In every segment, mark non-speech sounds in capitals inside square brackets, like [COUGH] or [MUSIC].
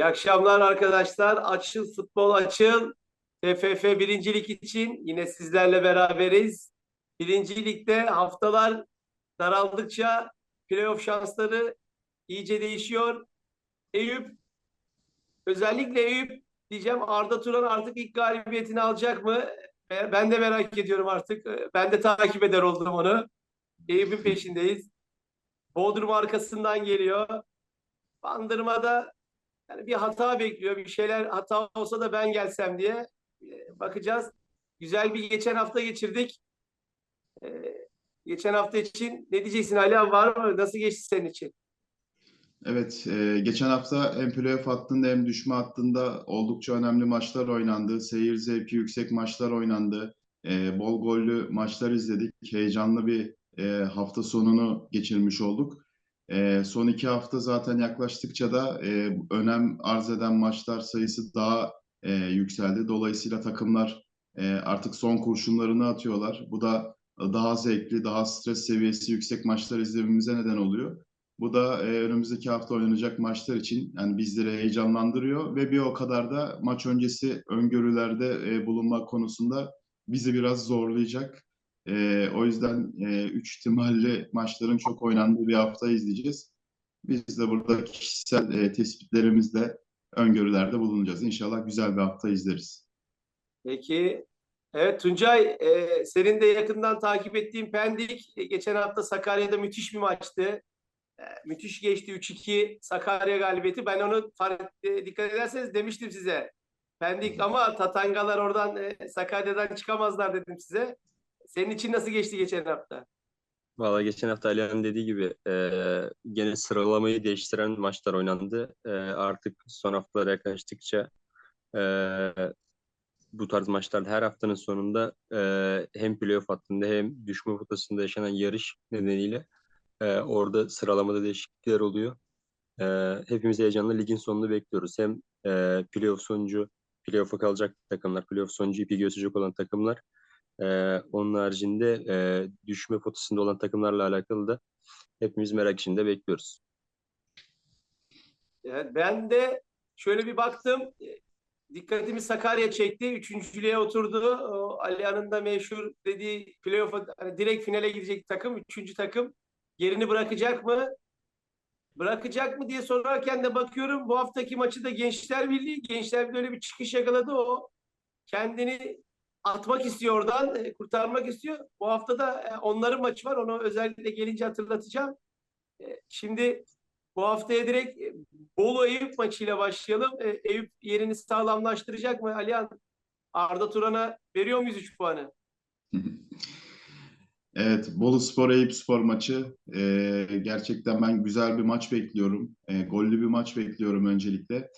İyi akşamlar arkadaşlar. Açıl Futbol Açıl. TFF birincilik için yine sizlerle beraberiz. Birincilikte haftalar daraldıkça playoff şansları iyice değişiyor. Eyüp, özellikle Eyüp diyeceğim Arda Turan artık ilk galibiyetini alacak mı? Ben de merak ediyorum artık. E, Ben de takip eder oldum onu. Eyüp'ün peşindeyiz. Bodrum arkasından geliyor. Bandırma'da yani bir hata bekliyor. Bir şeyler hata olsa da ben gelsem diye e, bakacağız. Güzel bir geçen hafta geçirdik. E, geçen hafta için ne diyeceksin Ali abi var mı? Nasıl geçti senin için? Evet, e, geçen hafta hem playoff hattında hem düşme hattında oldukça önemli maçlar oynandı. Seyir zevki yüksek maçlar oynandı. E, bol gollü maçlar izledik. Heyecanlı bir e, hafta sonunu geçirmiş olduk. E, son iki hafta zaten yaklaştıkça da e, önem arz eden maçlar sayısı daha e, yükseldi. Dolayısıyla takımlar e, artık son kurşunlarını atıyorlar. Bu da daha zevkli, daha stres seviyesi yüksek maçlar izlememize neden oluyor. Bu da e, önümüzdeki hafta oynanacak maçlar için yani bizleri heyecanlandırıyor ve bir o kadar da maç öncesi öngörülerde e, bulunmak konusunda bizi biraz zorlayacak. E, o yüzden e, üç ihtimalle maçların çok oynandığı bir hafta izleyeceğiz. Biz de burada kişisel e, tespitlerimizle öngörülerde bulunacağız. İnşallah güzel bir hafta izleriz. Peki. Evet Tuncay, e, senin de yakından takip ettiğin Pendik e, geçen hafta Sakarya'da müthiş bir maçtı. E, müthiş geçti 3-2 Sakarya galibiyeti. Ben onu fark, e, dikkat ederseniz demiştim size. Pendik ama Tatangalar oradan e, Sakarya'dan çıkamazlar dedim size. Senin için nasıl geçti geçen hafta? Valla geçen hafta Alihan'ın dediği gibi e, gene sıralamayı değiştiren maçlar oynandı. E, artık son haftalara yaklaştıkça e, bu tarz maçlarda her haftanın sonunda e, hem playoff hattında hem düşme potasında yaşanan yarış nedeniyle e, orada sıralamada değişiklikler oluyor. E, hepimiz heyecanla ligin sonunu bekliyoruz. Hem e, playoff sonucu, playoff'a kalacak takımlar, playoff sonucu ipi götürecek olan takımlar ee, onun haricinde e, düşme potasında olan takımlarla alakalı da hepimiz merak içinde bekliyoruz. Ben de şöyle bir baktım. Dikkatimi Sakarya çekti. Üçüncülüğe oturdu. Alihan'ın da meşhur dediği playoff'a hani direkt finale gidecek takım. Üçüncü takım. Yerini bırakacak mı? Bırakacak mı diye sorarken de bakıyorum bu haftaki maçı da Gençler Birliği. Gençler Birliği öyle bir çıkış yakaladı o. Kendini atmak istiyor oradan, e, kurtarmak istiyor. Bu hafta da e, onların maçı var. Onu özellikle gelince hatırlatacağım. E, Şimdi bu haftaya direkt e, Bolu Eyüp maçıyla başlayalım. E, Eyüp yerini sağlamlaştıracak mı? Alihan Arda Turan'a veriyor muyuz 3 puanı? [LAUGHS] Evet, Bolu Spor Eyüp Spor maçı. Ee, gerçekten ben güzel bir maç bekliyorum. Ee, gollü bir maç bekliyorum öncelikle.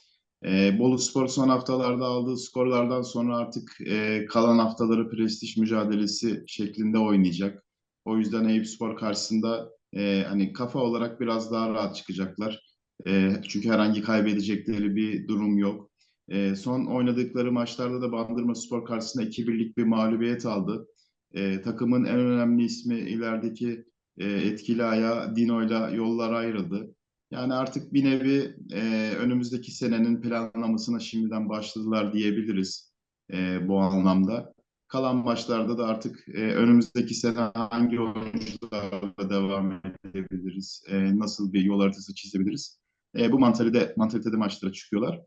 Ee, Bolu Spor son haftalarda aldığı skorlardan sonra artık e, kalan haftaları prestij mücadelesi şeklinde oynayacak. O yüzden Eyüp Spor karşısında e, hani kafa olarak biraz daha rahat çıkacaklar. E, çünkü herhangi kaybedecekleri bir durum yok. E, son oynadıkları maçlarda da Bandırma Spor karşısında 2-1'lik bir mağlubiyet aldı. E, takımın en önemli ismi ilerideki e, etkili ayağı Dino'yla yollar ayrıldı. Yani artık bir nevi e, önümüzdeki senenin planlamasına şimdiden başladılar diyebiliriz e, bu anlamda. Kalan maçlarda da artık e, önümüzdeki sene hangi oyuncularla devam edebiliriz, e, nasıl bir yol haritası çizebiliriz. E, bu mantalitede, mantalitede maçlara çıkıyorlar.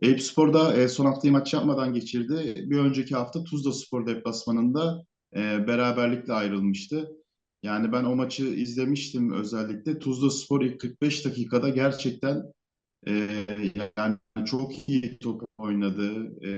Eyüp Spor'da e, son haftayı maç yapmadan geçirdi. Bir önceki hafta Tuzla Spor deplasmanında e, beraberlikle ayrılmıştı. Yani ben o maçı izlemiştim özellikle. Tuzla Spor ilk 45 dakikada gerçekten e, yani çok iyi top oynadı. E,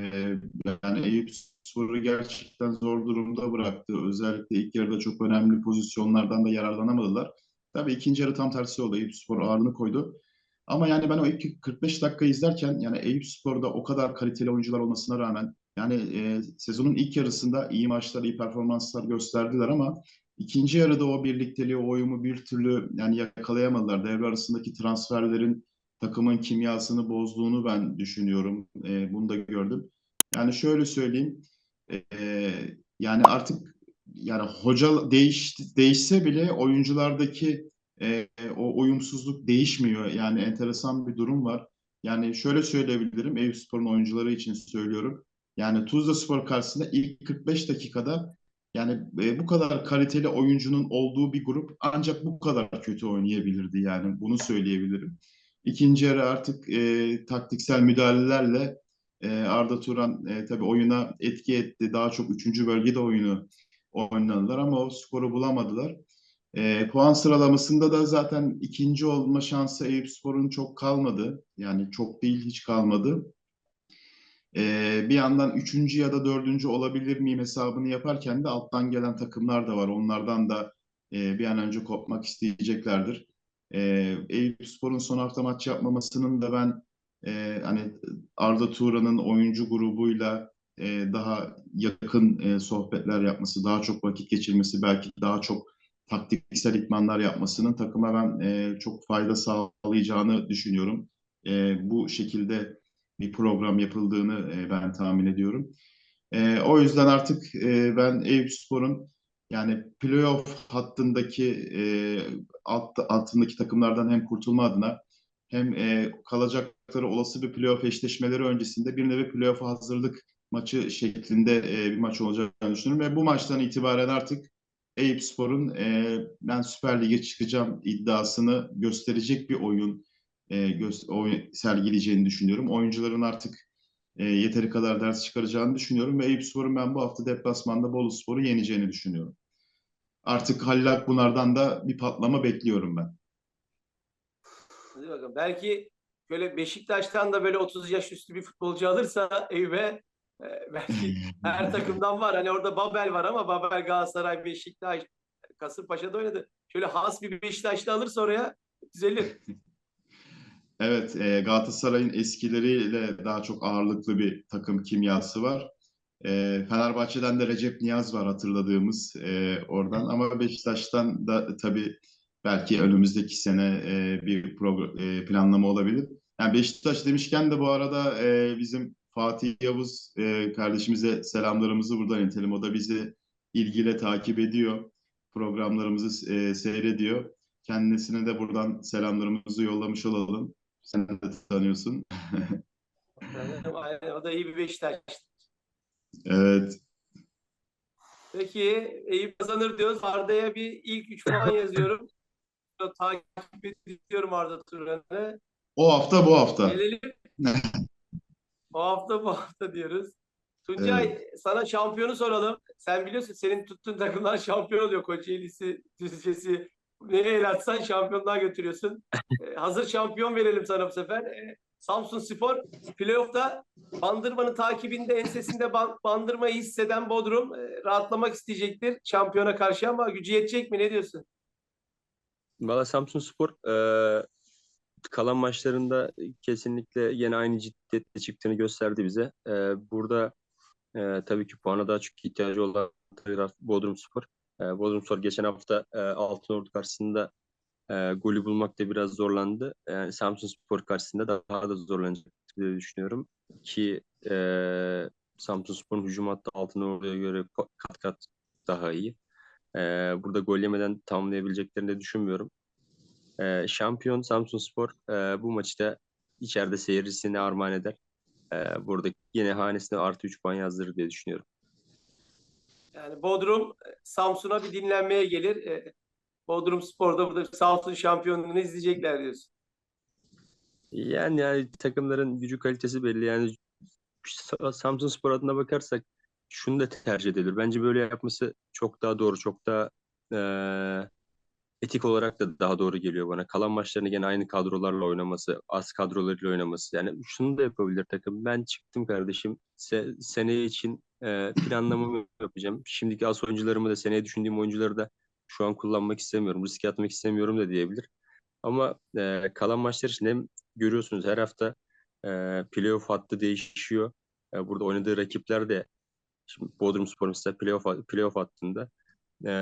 yani Eyüp Spor'u gerçekten zor durumda bıraktı. Özellikle ilk yarıda çok önemli pozisyonlardan da yararlanamadılar. Tabii ikinci yarı tam tersi oldu. Eyüp Spor ağırlığını koydu. Ama yani ben o ilk 45 dakika izlerken yani Eyüp Spor'da o kadar kaliteli oyuncular olmasına rağmen yani e, sezonun ilk yarısında iyi maçlar, iyi performanslar gösterdiler ama ikinci yarıda o birlikteliği, o uyumu bir türlü yani yakalayamadılar. Devre arasındaki transferlerin takımın kimyasını bozduğunu ben düşünüyorum. E, bunu da gördüm. Yani şöyle söyleyeyim. E, yani artık yani hoca değiş, değişse bile oyunculardaki e, o uyumsuzluk değişmiyor. Yani enteresan bir durum var. Yani şöyle söyleyebilirim, Eyüpspor'un oyuncuları için söylüyorum. Yani Tuzlaspor karşısında ilk 45 dakikada yani e, bu kadar kaliteli oyuncunun olduğu bir grup ancak bu kadar kötü oynayabilirdi yani bunu söyleyebilirim. İkinci yarı artık e, taktiksel müdahalelerle e, Arda Turan e, tabii oyuna etki etti. Daha çok üçüncü bölgede oyunu oynadılar ama o skoru bulamadılar. E, puan sıralamasında da zaten ikinci olma şansı Eyüpspor'un çok kalmadı. Yani çok değil hiç kalmadı. E, bir yandan üçüncü ya da dördüncü olabilir miyim hesabını yaparken de alttan gelen takımlar da var. Onlardan da e, bir an önce kopmak isteyeceklerdir. E, Eyüpspor'un son hafta maç yapmamasının da ben e, hani Arda Turan'ın oyuncu grubuyla e, daha yakın e, sohbetler yapması, daha çok vakit geçirmesi, belki daha çok taktiksel idmanlar yapmasının takıma ben e, çok fayda sağlayacağını düşünüyorum. E, bu şekilde bir program yapıldığını e, ben tahmin ediyorum. E, o yüzden artık e, ben Eyüpspor'un yani playoff hattındaki e, alt, altındaki takımlardan hem kurtulma adına hem e, kalacakları olası bir playoff eşleşmeleri öncesinde bir nevi playoff hazırlık maçı şeklinde e, bir maç olacağını düşünüyorum ve bu maçtan itibaren artık Eyüpspor'un e, ben Süper Lig'e çıkacağım iddiasını gösterecek bir oyun, e, sergileyeceğini düşünüyorum. Oyuncuların artık e, yeteri kadar ders çıkaracağını düşünüyorum ve Eyüpspor'un ben bu hafta deplasmanda Boluspor'u yeneceğini düşünüyorum. Artık Halil Akbunar'dan da bir patlama bekliyorum ben. Hadi bakalım. Belki böyle Beşiktaş'tan da böyle 30 yaş üstü bir futbolcu alırsa Eyüp'e e, belki [LAUGHS] her takımdan var. Hani orada Babel var ama Babel Galatasaray, Beşiktaş, Kasımpaşa'da oynadı. Şöyle has bir Beşiktaşlı alırsa oraya düzelir. [LAUGHS] Evet, e, Galatasaray'ın eskileriyle daha çok ağırlıklı bir takım kimyası var. E, Fenerbahçe'den de Recep Niyaz var hatırladığımız e, oradan ama Beşiktaş'tan da tabii belki önümüzdeki sene e, bir progr- e, planlama olabilir. Yani Beşiktaş demişken de bu arada e, bizim Fatih Yavuz e, kardeşimize selamlarımızı buradan iletelim. O da bizi ilgiyle takip ediyor. Programlarımızı e, seyrediyor. Kendisine de buradan selamlarımızı yollamış olalım. Sen de tanıyorsun. [LAUGHS] O da iyi bir Beşiktaş. Evet. Peki Eyüp kazanır diyoruz. Arda'ya bir ilk 3 puan yazıyorum. [LAUGHS] Takip ediyorum Arda Turan'ı. O hafta bu hafta. Gelelim. [LAUGHS] O hafta bu hafta diyoruz. Tuncay sana şampiyonu soralım. Sen biliyorsun senin tuttuğun takımlar şampiyon oluyor. Kocaeli'si, Düzce'si. Neye el atsan şampiyonluğa götürüyorsun. Ee, [LAUGHS] hazır şampiyon verelim sana bu sefer. Ee, Samsun Spor playoff'ta Bandırma'nın takibinde ensesinde ban- Bandırma'yı hisseden Bodrum e, rahatlamak isteyecektir şampiyona karşı ama gücü yetecek mi? Ne diyorsun? Valla Samsunspor e, kalan maçlarında kesinlikle yine aynı ciddiyette çıktığını gösterdi bize. E, burada e, tabii ki puana daha çok ihtiyacı olan taraf Bodrumspor. E, Bodrumspor geçen hafta e, Altınordu karşısında e, golü bulmakta biraz zorlandı. Yani Samsunspor karşısında daha da zorlanacak diye düşünüyorum. Ki e, Samsunspor'un hücum hattı Altınordu'ya göre kat kat daha iyi. E, burada gol yemeden tamamlayabileceklerini de düşünmüyorum. Ee, şampiyon Samsunspor e, bu maçta içeride seyircisine armağan eder. Ee, burada yine hanesine artı 3 puan yazdırır diye düşünüyorum. Yani Bodrum e, Samsun'a bir dinlenmeye gelir. E, Bodrum Spor'da burada Samsun şampiyonluğunu izleyecekler diyorsun. Yani, yani takımların gücü kalitesi belli. Yani Sa- Samsunspor adına bakarsak şunu da tercih edilir. Bence böyle yapması çok daha doğru, çok daha e, etik olarak da daha doğru geliyor bana. Kalan maçlarını gene aynı kadrolarla oynaması, az kadrolarıyla oynaması. Yani şunu da yapabilir takım. Ben çıktım kardeşim. Se seneye için e, planlamamı yapacağım. Şimdiki as oyuncularımı da seneye düşündüğüm oyuncuları da şu an kullanmak istemiyorum. Riske atmak istemiyorum da diyebilir. Ama e, kalan maçlar için hem görüyorsunuz her hafta e, playoff hattı değişiyor. E, burada oynadığı rakipler de şimdi Bodrumspor mesela playoff, playoff hattında. E,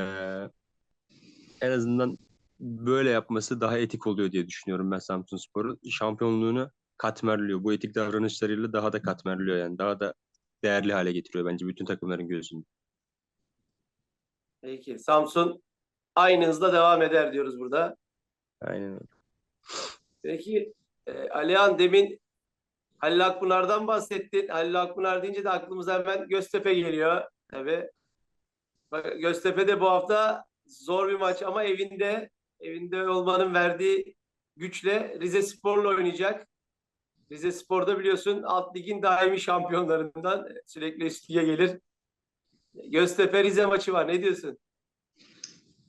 en azından böyle yapması daha etik oluyor diye düşünüyorum ben Samsunspor'un. Şampiyonluğunu katmerliyor. Bu etik davranışlarıyla daha da katmerliyor yani. Daha da değerli hale getiriyor bence bütün takımların gözünde. Peki Samsun aynı hızla devam eder diyoruz burada. Aynen öyle. Peki e, Alihan demin Halil Akpınar'dan bahsettin. Halil Akpınar deyince de aklımıza hemen Göztepe geliyor. Tabii. Bak, Göztepe de bu hafta zor bir maç ama evinde evinde olmanın verdiği güçle Rize Spor'la oynayacak. Rize Spor'da biliyorsun alt ligin daimi şampiyonlarından sürekli üst lige gelir. Göztepe Rize maçı var. Ne diyorsun?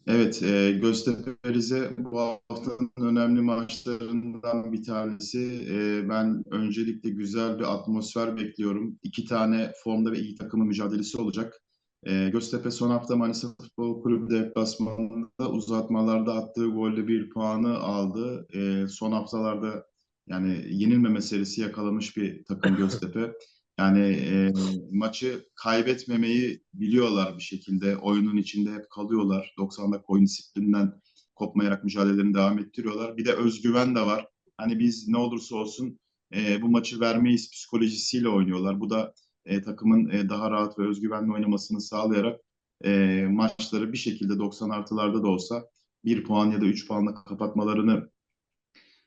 Evet, e, Göztepe Rize bu haftanın önemli maçlarından bir tanesi. E, ben öncelikle güzel bir atmosfer bekliyorum. İki tane formda ve iyi takımın mücadelesi olacak. E, Göztepe son hafta Manisa Futbol Kulübü deplasmanında uzatmalarda attığı golle bir puanı aldı. E, son haftalarda yani yenilmeme serisi yakalamış bir takım [LAUGHS] Göztepe. Yani e, maçı kaybetmemeyi biliyorlar bir şekilde. Oyunun içinde hep kalıyorlar. 90 dakika oyun disiplinden kopmayarak mücadelelerini devam ettiriyorlar. Bir de özgüven de var. Hani biz ne olursa olsun e, bu maçı vermeyiz psikolojisiyle oynuyorlar. Bu da e, takımın e, daha rahat ve özgüvenli oynamasını sağlayarak e, maçları bir şekilde 90 artılarda da olsa bir puan ya da 3 puanla kapatmalarını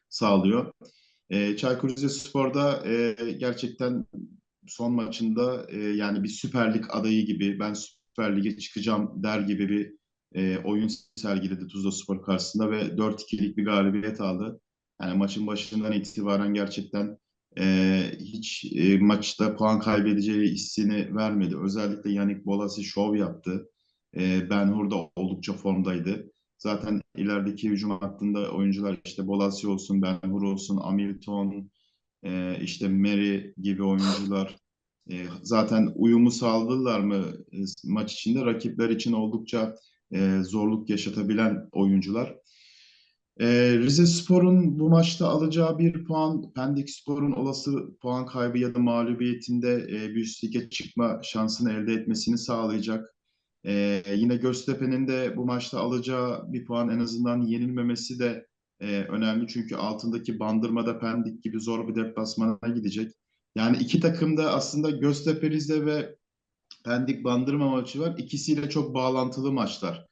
sağlıyor. E, Çaykur Rizespor'da e, gerçekten son maçında e, yani bir Süper Lig adayı gibi ben Süper Lig'e çıkacağım der gibi bir e, oyun sergiledi Tuzla Spor karşısında ve 4-2'lik bir galibiyet aldı. Yani maçın başından itibaren gerçekten e, hiç e, maçta puan kaybedeceği hissini vermedi. Özellikle Yannick Bolasie şov yaptı. E, Ben Hur da oldukça formdaydı. Zaten ilerideki hücum hattında oyuncular işte Bolasie olsun, Ben Hur olsun, Hamilton, e, işte Mary gibi oyuncular e, zaten uyumu sağladılar mı e, maç içinde rakipler için oldukça e, zorluk yaşatabilen oyuncular. E, Rize Spor'un bu maçta alacağı bir puan, Pendik Spor'un olası puan kaybı ya da mağlubiyetinde e, bir üst lige çıkma şansını elde etmesini sağlayacak. E, yine Göztepe'nin de bu maçta alacağı bir puan en azından yenilmemesi de e, önemli. Çünkü altındaki Bandırma'da Pendik gibi zor bir deplasmana gidecek. Yani iki takım da aslında Göztepe Rize ve Pendik Bandırma maçı var. İkisiyle çok bağlantılı maçlar.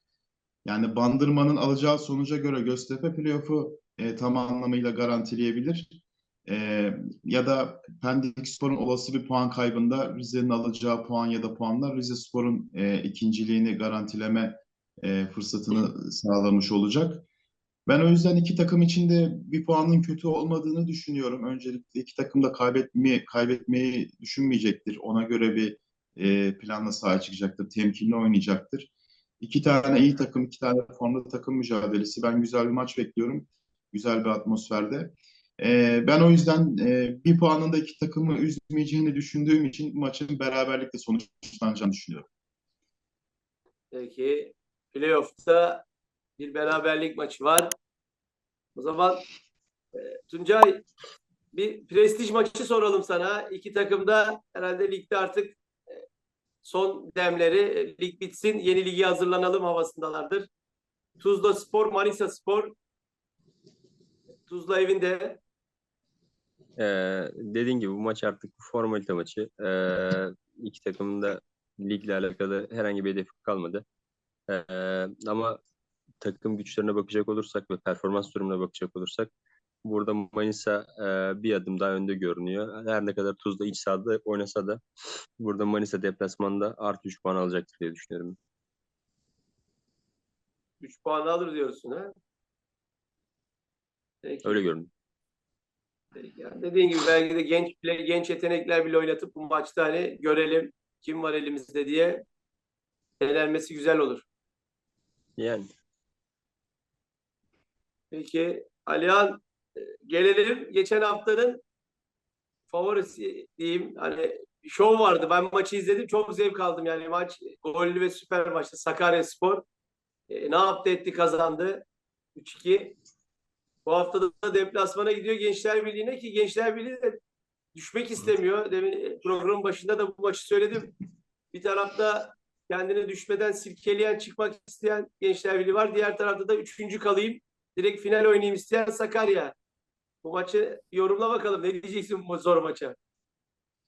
Yani Bandırma'nın alacağı sonuca göre Göztepe playoff'u e, tam anlamıyla garantileyebilir. E, ya da Pendik Spor'un olası bir puan kaybında Rize'nin alacağı puan ya da puanlar Rize Spor'un e, ikinciliğini garantileme e, fırsatını sağlamış olacak. Ben o yüzden iki takım için de bir puanın kötü olmadığını düşünüyorum. Öncelikle iki takım da kaybetmeyi, kaybetmeyi düşünmeyecektir. Ona göre bir e, planla sahaya çıkacaktır, temkinli oynayacaktır. İki tane iyi takım, iki tane formda takım mücadelesi. Ben güzel bir maç bekliyorum. Güzel bir atmosferde. E, ben o yüzden e, bir puanın da iki takımı üzmeyeceğini düşündüğüm için maçın beraberlikle sonuçlanacağını düşünüyorum. Peki playoff'ta bir beraberlik maçı var. O zaman e, Tuncay bir prestij maçı soralım sana. İki takım da herhalde ligde artık son demleri e, lig bitsin yeni ligi hazırlanalım havasındalardır. Tuzla Spor, Manisa Spor. Tuzla evinde. Ee, dediğin gibi bu maç artık formalite maçı. Ee, iki takımın da ligle alakalı herhangi bir hedefi kalmadı. Ee, ama takım güçlerine bakacak olursak ve performans durumuna bakacak olursak burada Manisa e, bir adım daha önde görünüyor. Her ne kadar Tuzla iç sahada oynasa da burada Manisa deplasmanda artı 3 puan alacaktır diye düşünüyorum. 3 puan alır diyorsun ha? Peki. Öyle görünüyor. Peki. Yani dediğin gibi belki de genç bile, genç yetenekler bile oynatıp bu maçta hani görelim kim var elimizde diye elenmesi güzel olur. Yani Peki Alihan gelelim geçen haftanın favorisi diyeyim. Hani şov vardı. Ben maçı izledim. Çok zevk aldım. Yani maç gollü ve süper maçtı. Sakaryaspor e, ne yaptı etti kazandı. 3-2. Bu hafta da deplasmana gidiyor Gençler Birliği'ne ki Gençler Birliği de düşmek istemiyor. Demin programın başında da bu maçı söyledim. Bir tarafta kendini düşmeden silkeleyen, çıkmak isteyen Gençler Birliği var. Diğer tarafta da üçüncü kalayım direkt final oynayayım isteyen Sakarya. Bu maçı yorumla bakalım. Ne diyeceksin bu zor maça?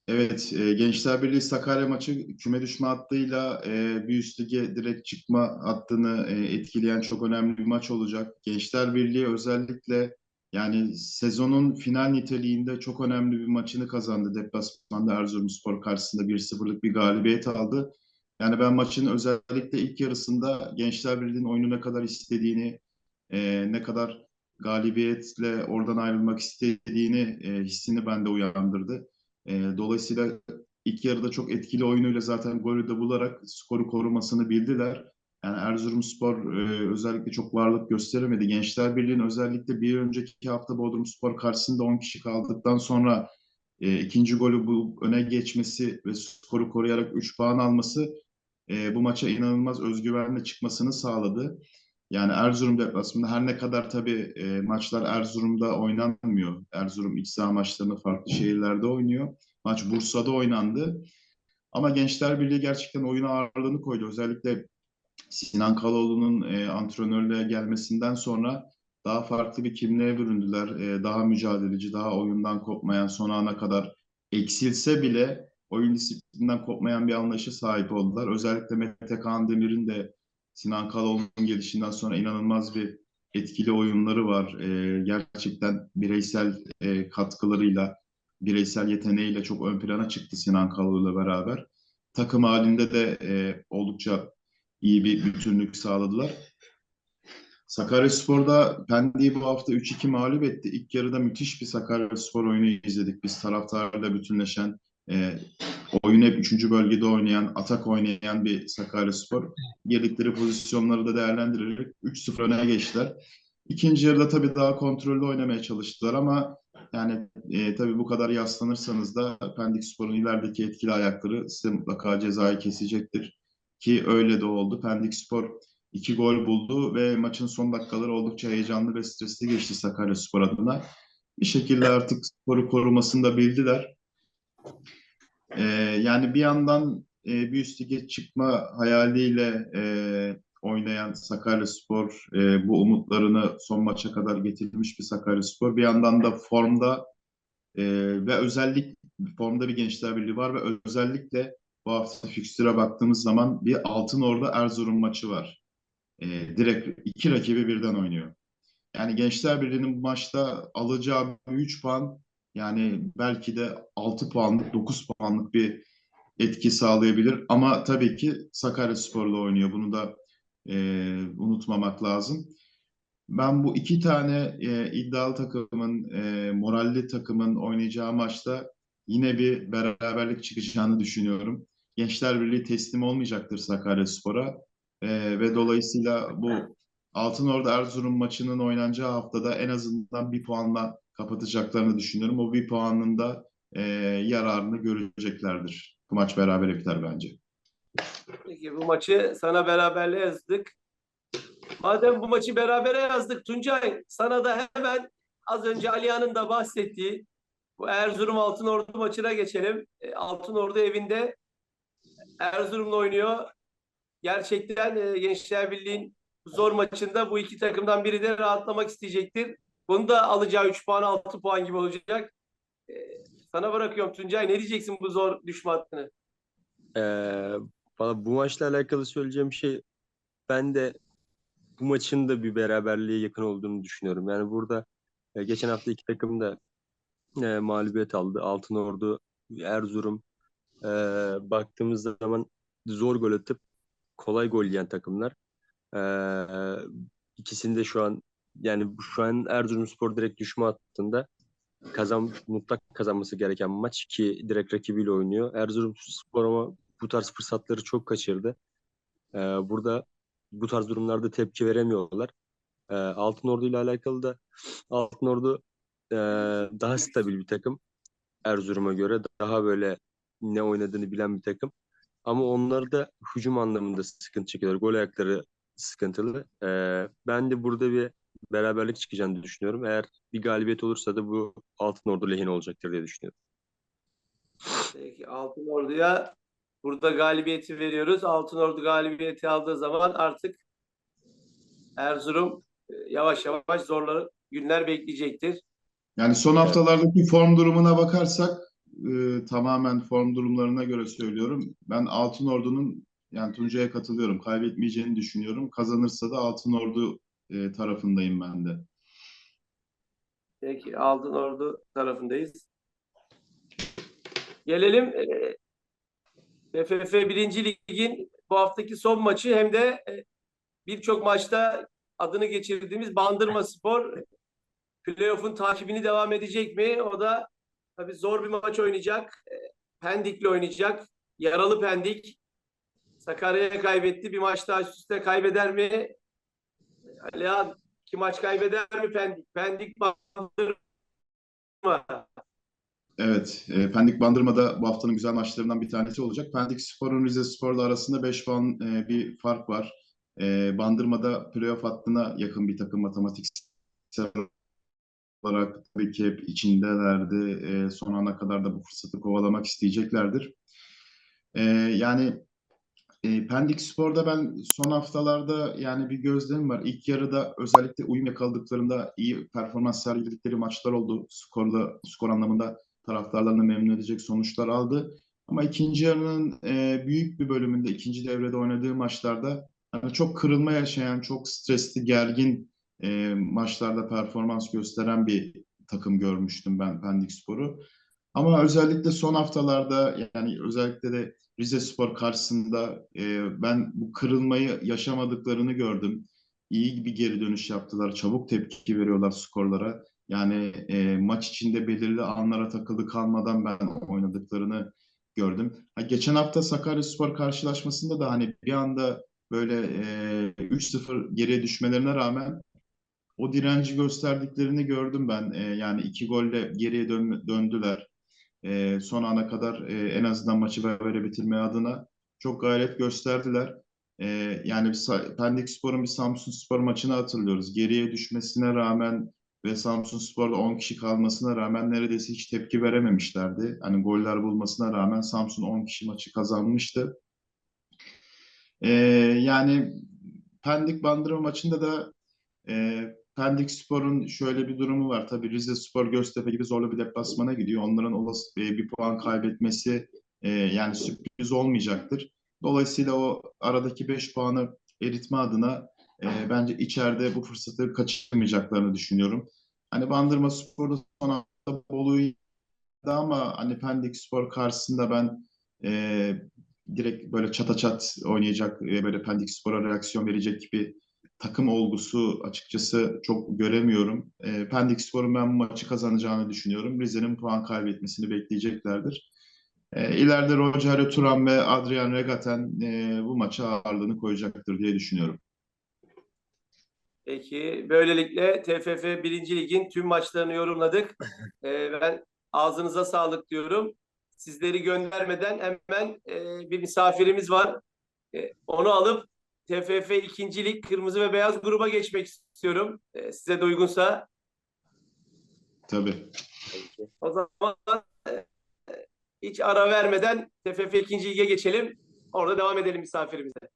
Evet, e, Gençler Birliği Sakarya maçı küme düşme hattıyla e, bir üst lige direkt çıkma hattını e, etkileyen çok önemli bir maç olacak. Gençler Birliği özellikle Yani sezonun final niteliğinde çok önemli bir maçını kazandı. Deplasmanda Erzurumspor karşısında 1-0'lık bir galibiyet aldı. Yani ben maçın özellikle ilk yarısında Gençler Birliği'nin oyunu ne kadar istediğini, e, ne kadar galibiyetle oradan ayrılmak istediğini e, hissini bende uyandırdı. E, dolayısıyla ilk yarıda çok etkili oyunuyla zaten golü de bularak skoru korumasını bildiler. Yani Erzurumspor e, özellikle çok varlık gösteremedi. Gençler Birliği'nin özellikle bir önceki hafta Bodrumspor karşısında 10 kişi kaldıktan sonra e, ikinci golü bu öne geçmesi ve skoru koruyarak 3 puan alması e, bu maça inanılmaz özgüvenle çıkmasını sağladı. Yani Erzurum deplasmanında her ne kadar tabii e, maçlar Erzurum'da oynanmıyor. Erzurum iç saha maçlarını farklı şehirlerde oynuyor. Maç Bursa'da oynandı. Ama Gençler Birliği gerçekten oyuna ağırlığını koydu. Özellikle Sinan Kaloğlu'nun e, antrenörlüğe gelmesinden sonra daha farklı bir kimliğe büründüler. E, daha mücadeleci, daha oyundan kopmayan, son ana kadar eksilse bile oyun disiplinden kopmayan bir anlayışa sahip oldular. Özellikle Mete Kaan Demir'in de Sinan Kaloğlu'nun gelişinden sonra inanılmaz bir etkili oyunları var. E, gerçekten bireysel e, katkılarıyla, bireysel yeteneğiyle çok ön plana çıktı Sinan Kaloğlu'yla beraber. Takım halinde de e, oldukça iyi bir bütünlük sağladılar. Sakaryaspor'da Pendik'i bu hafta 3-2 mağlup etti. İlk yarıda müthiş bir Sakaryaspor oyunu izledik. Biz taraftarla bütünleşen, e, oyunu hep 3. bölgede oynayan, atak oynayan bir Sakaryaspor. Girdikleri pozisyonları da değerlendirerek 3-0 öne geçtiler. İkinci yarıda tabii daha kontrollü oynamaya çalıştılar ama yani e, tabii bu kadar yaslanırsanız da Pendik Spor'un ilerideki etkili ayakları size mutlaka cezayı kesecektir. Ki öyle de oldu. Pendik Spor iki gol buldu ve maçın son dakikaları oldukça heyecanlı ve stresli geçti Sakaryaspor adına. Bir şekilde artık skoru korumasını da bildiler. Ee, yani bir yandan e, bir üst lige çıkma hayaliyle e, oynayan Sakaryaspor e, bu umutlarını son maça kadar getirmiş bir Sakaryaspor. Bir yandan da formda e, ve özellik formda bir Gençler Birliği var ve özellikle bu hafta fikstüre baktığımız zaman bir Altın Ordu Erzurum maçı var. E, direkt iki rakibi birden oynuyor. Yani Gençler Birliği'nin bu maçta alacağı 3 puan yani belki de 6 puanlık 9 puanlık bir etki sağlayabilir. Ama tabii ki Sakaryaspor'la oynuyor. Bunu da e, unutmamak lazım. Ben bu iki tane e, iddialı takımın, e, moralli takımın oynayacağı maçta yine bir beraberlik çıkacağını düşünüyorum. Gençler Birliği teslim olmayacaktır Sakaryaspor'a e, ve dolayısıyla bu Altınordu Erzurum maçının oynanacağı haftada en azından bir puanla kapatacaklarını düşünüyorum. O bir puanın da e, yararını göreceklerdir. Bu maç berabere biter bence. Peki bu maçı sana beraberle yazdık. Madem bu maçı berabere yazdık Tuncay sana da hemen az önce Alihan'ın da bahsettiği bu Erzurum Altınordu maçına geçelim. E, Altınordu evinde Erzurum'la oynuyor. Gerçekten e, Gençler Birliği'nin zor maçında bu iki takımdan biri de rahatlamak isteyecektir. Bunu da alacağı 3 puan 6 puan gibi olacak. E, sana bırakıyorum Tuncay. Ne diyeceksin bu zor düşme hattını? Ee, valla bu maçla alakalı söyleyeceğim şey ben de bu maçın da bir beraberliğe yakın olduğunu düşünüyorum. Yani burada e, geçen hafta iki takım da e, mağlubiyet aldı. Altınordu, Erzurum e, baktığımız zaman zor gol atıp kolay gol yiyen takımlar. E, ikisinde şu an yani şu an Erzurumspor direkt düşme hattında kazan mutlak kazanması gereken maç ki direkt rakibiyle oynuyor. Erzurumspor ama bu tarz fırsatları çok kaçırdı. Ee, burada bu tarz durumlarda tepki veremiyorlar. Ee, Altınordu ile alakalı da Altınordu e, daha stabil bir takım. Erzurum'a göre daha böyle ne oynadığını bilen bir takım. Ama onlar da hücum anlamında sıkıntı çekiyorlar. Gol ayakları sıkıntılı. Ee, ben de burada bir beraberlik çıkacağını düşünüyorum. Eğer bir galibiyet olursa da bu Altınordu lehine olacaktır diye düşünüyorum. Peki Altınordu'ya burada galibiyeti veriyoruz. Altınordu galibiyeti aldığı zaman artık Erzurum e, yavaş yavaş zorlu günler bekleyecektir. Yani son haftalardaki form durumuna bakarsak e, tamamen form durumlarına göre söylüyorum. Ben Altınordu'nun yani Tuncay'a katılıyorum. Kaybetmeyeceğini düşünüyorum. Kazanırsa da Altınordu e, tarafındayım ben de. Peki Altın Ordu tarafındayız. Gelelim e, TFF 1. Lig'in bu haftaki son maçı hem de e, birçok maçta adını geçirdiğimiz Bandırma Spor playoff'un takibini devam edecek mi? O da tabii zor bir maç oynayacak. E, Pendik'le oynayacak. Yaralı Pendik. Sakarya'ya kaybetti. Bir maç daha üst üste kaybeder mi? Alihan iki maç kaybeder mi Pendik? Pendik Bandırma. Evet, e, Pendik Bandırma'da bu haftanın güzel maçlarından bir tanesi olacak. Pendik Spor'un Rize Spor'la arasında 5 puan e, bir fark var. E, Bandırma'da playoff hattına yakın bir takım matematiksel olarak tabii ki hep içindelerdi. E, son ana kadar da bu fırsatı kovalamak isteyeceklerdir. E, yani e, Pendik Spor'da ben son haftalarda yani bir gözlemim var. İlk yarıda özellikle uyum yakaladıklarında iyi performans sergiledikleri maçlar oldu. Skorda, skor anlamında taraftarlarını memnun edecek sonuçlar aldı. Ama ikinci yarının e, büyük bir bölümünde ikinci devrede oynadığı maçlarda yani çok kırılma yaşayan, çok stresli, gergin e, maçlarda performans gösteren bir takım görmüştüm ben Pendik Spor'u. Ama özellikle son haftalarda yani özellikle de Rize Spor karşısında e, ben bu kırılmayı yaşamadıklarını gördüm. İyi bir geri dönüş yaptılar. Çabuk tepki veriyorlar skorlara. Yani e, maç içinde belirli anlara takılı kalmadan ben oynadıklarını gördüm. Ha, geçen hafta Sakaryaspor karşılaşmasında da hani bir anda böyle e, 3-0 geriye düşmelerine rağmen o direnci gösterdiklerini gördüm ben. E, yani iki golle geriye dön- döndüler. E, son ana kadar e, en azından maçı böyle bitirmeye adına çok gayret gösterdiler. E, yani Pendik Spor'un bir Samsun Spor maçını hatırlıyoruz. Geriye düşmesine rağmen ve Samsun Spor'da 10 kişi kalmasına rağmen neredeyse hiç tepki verememişlerdi. Hani goller bulmasına rağmen Samsun 10 kişi maçı kazanmıştı. Ee, yani Pendik Bandırma maçında da e, Pendik Spor'un şöyle bir durumu var. Tabii Rize Spor Göztepe gibi zorlu bir deplasmana gidiyor. Onların olası e, bir puan kaybetmesi e, yani sürpriz olmayacaktır. Dolayısıyla o aradaki 5 puanı eritme adına e, bence içeride bu fırsatı kaçırmayacaklarını düşünüyorum. Hani Bandırma Spor'da son hafta Bolu'yu ama hani Pendik Spor karşısında ben e, direkt böyle çata çat oynayacak, e, böyle Pendik Spor'a reaksiyon verecek bir takım olgusu açıkçası çok göremiyorum. E, Pendik Spor'un ben bu maçı kazanacağını düşünüyorum. Rize'nin puan kaybetmesini bekleyeceklerdir. E, ileride Rogerio Turan ve Adrian Regaten e, bu maça ağırlığını koyacaktır diye düşünüyorum. Peki böylelikle TFF 1. Lig'in tüm maçlarını yorumladık. [LAUGHS] Ee, ben ağzınıza sağlık diyorum. Sizleri göndermeden hemen e, bir misafirimiz var. E, onu alıp TFF 2. Lig Kırmızı ve Beyaz gruba geçmek istiyorum. E, size de uygunsa. Tabii. O zaman e, hiç ara vermeden TFF 2. Lig'e geçelim. Orada devam edelim misafirimize.